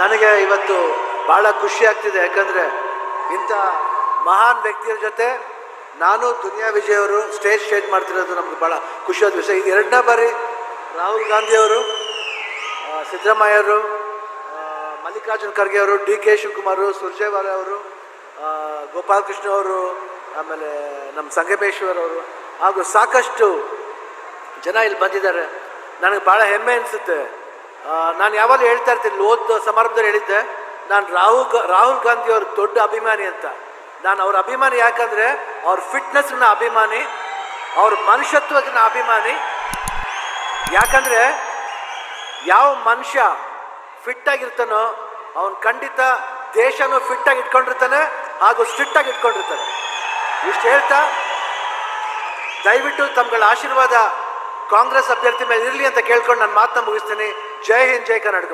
ನನಗೆ ಇವತ್ತು ಭಾಳ ಖುಷಿ ಆಗ್ತಿದೆ. ಯಾಕಂದರೆ ಇಂಥ ಮಹಾನ್ ವ್ಯಕ್ತಿಯ ಜೊತೆ ನಾನು ದುನಿಯಾ ಅವರು ಸ್ಟೇಜ್ ಸ್ಟೇಜ್ ಮಾಡ್ತಿರೋದು ನಮ್ಗೆ ಭಾಳ ಖುಷಿಯಾದ ವಿಷಯ. ಇದು ಎರಡನೇ ಬಾರಿ ರಾಹುಲ್ ಗಾಂಧಿಯವರು ಸಿದ್ದರಾಮಯ್ಯ ಸಿದ್ದರಾಮಯ್ಯವರು ಮಲ್ಲಿಕಾರ್ಜುನ ಖರ್ಗೆ ಅವರು, ಡಿ ಕೆ ಶಿವಕುಮಾರ್ ಸುರ್ಜೇವಾಲ ಅವರು ಗೋಪಾಲಕೃಷ್ಣ ಅವರು, ಆಮೇಲೆ ನಮ್ಮ ಸಂಗಮೇಶ್ವರ್ ಅವರು ಹಾಗೂ ಸಾಕಷ್ಟು ಜನ ಇಲ್ಲಿ ಬಂದಿದ್ದಾರೆ. ನನಗೆ ಭಾಳ ಹೆಮ್ಮೆ ಅನಿಸುತ್ತೆ. ನಾನು ಯಾವಾಗಲೂ ಹೇಳ್ತಾ ಇರ್ತೀನಿ ಓದ್ ಸಮಾರಂಭದಲ್ಲಿ ಹೇಳಿದ್ದೆ, ನಾನು ರಾಹುಲ್ ರಾಹುಲ್ ಗಾಂಧಿ ಅವ್ರ ದೊಡ್ಡ ಅಭಿಮಾನಿ ಅಂತ. ನಾನು ಅವ್ರ ಅಭಿಮಾನಿ ಯಾಕಂದರೆ ಅವ್ರ ಫಿಟ್ನೆಸ್ನ ಅಭಿಮಾನಿ, ಅವ್ರ ಮನುಷ್ಯತ್ವದ ಅಭಿಮಾನಿ. ಯಾಕಂದರೆ ಯಾವ ಮನುಷ್ಯ ಫಿಟ್ ಆಗಿರ್ತಾನೋ, ಅವನು ಖಂಡಿತ ದೇಶನೂ ಫಿಟ್ಟಾಗಿ ಇಟ್ಕೊಂಡಿರ್ತಾನೆ ಹಾಗೂ ಸ್ಟ್ರಿಕ್ಟಾಗಿ ಇಟ್ಕೊಂಡಿರ್ತಾನೆ. ಇಷ್ಟು ಹೇಳ್ತಾ, ದಯವಿಟ್ಟು ತಮ್ಗಳ ಆಶೀರ್ವಾದ ಕಾಂಗ್ರೆಸ್ ಅಭ್ಯರ್ಥಿ ಮೇಲೆ ಇರಲಿ ಅಂತ ಕೇಳ್ಕೊಂಡು ನಾನು ಮಾತನ್ನ ಮುಗಿಸ್ತೀನಿ. ಜೈ ಹಿಂದ್ ಜೈ ಕರ್ನಾಟಕ